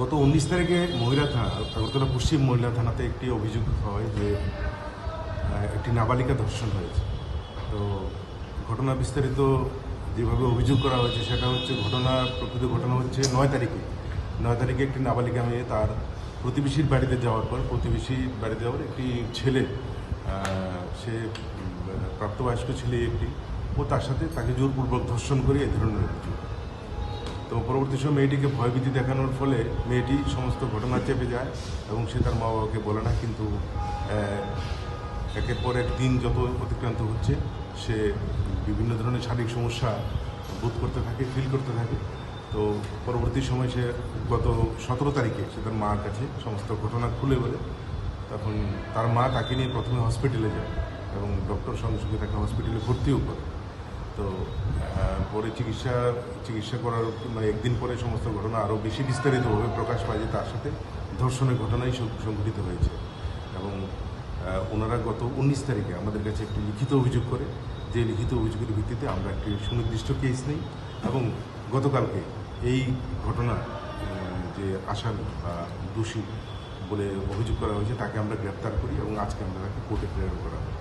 গত উনিশ তারিখে মহিলা থানা আগরতলা পশ্চিম মহিলা থানাতে একটি অভিযোগ হয় যে একটি নাবালিকা ধর্ষণ হয়েছে। তো ঘটনা বিস্তারিত যেভাবে অভিযোগ করা হয়েছে, সেটা হচ্ছে ঘটনা, প্রকৃত ঘটনা হচ্ছে নয় তারিখে। নয় তারিখে একটি নাবালিকা মেয়ে তার প্রতিবেশীর বাড়িতে যাওয়ার পর, প্রতিবেশীর বাড়িতে যাওয়ার একটি ছেলে সে প্রাপ্তবয়স্ক ছেলে একটি, ও তার সাথে তাকে জোরপূর্বক ধর্ষণ করে এ ধরনের অভিযোগ। তো পরবর্তী সময় মেয়েটিকে ভয়ভীতি দেখানোর ফলে মেয়েটি সমস্ত ঘটনা চেপে যায় এবং সে তার মা বাবাকে বলে না, কিন্তু একের পর এক দিন যত অতিক্রান্ত হচ্ছে, সে বিভিন্ন ধরনের শারীরিক সমস্যা বোধ করতে থাকে ফিল করতে থাকে। তো পরবর্তী সময় সে গত সতেরো তারিখে সে তার মার কাছে সমস্ত ঘটনা খুলে বলে। তখন তার মা তাকে নিয়ে প্রথমে হসপিটালে যায় এবং ডক্টর সঙ্গে সঙ্গে তাকে হসপিটালে ভর্তিও করে। তো পরে চিকিৎসা চিকিৎসা করার মানে একদিন পরে সমস্ত ঘটনা আরও বেশি বিস্তারিতভাবে প্রকাশ পায় যে তার সাথে ধর্ষণের ঘটনাই সংঘটিত হয়েছে। এবং ওনারা গত উনিশ তারিখে আমাদের কাছে একটি লিখিত অভিযোগ করে, যে লিখিত অভিযোগের ভিত্তিতে আমরা একটি সুনির্দিষ্ট কেস নিই এবং গতকালকে এই ঘটনা যে আসামি বা দোষী বলে অভিযোগ করা হয়েছে তাকে আমরা গ্রেপ্তার করি এবং আজকে আমরা তাকে কোর্টে প্রেরণ করা হয়।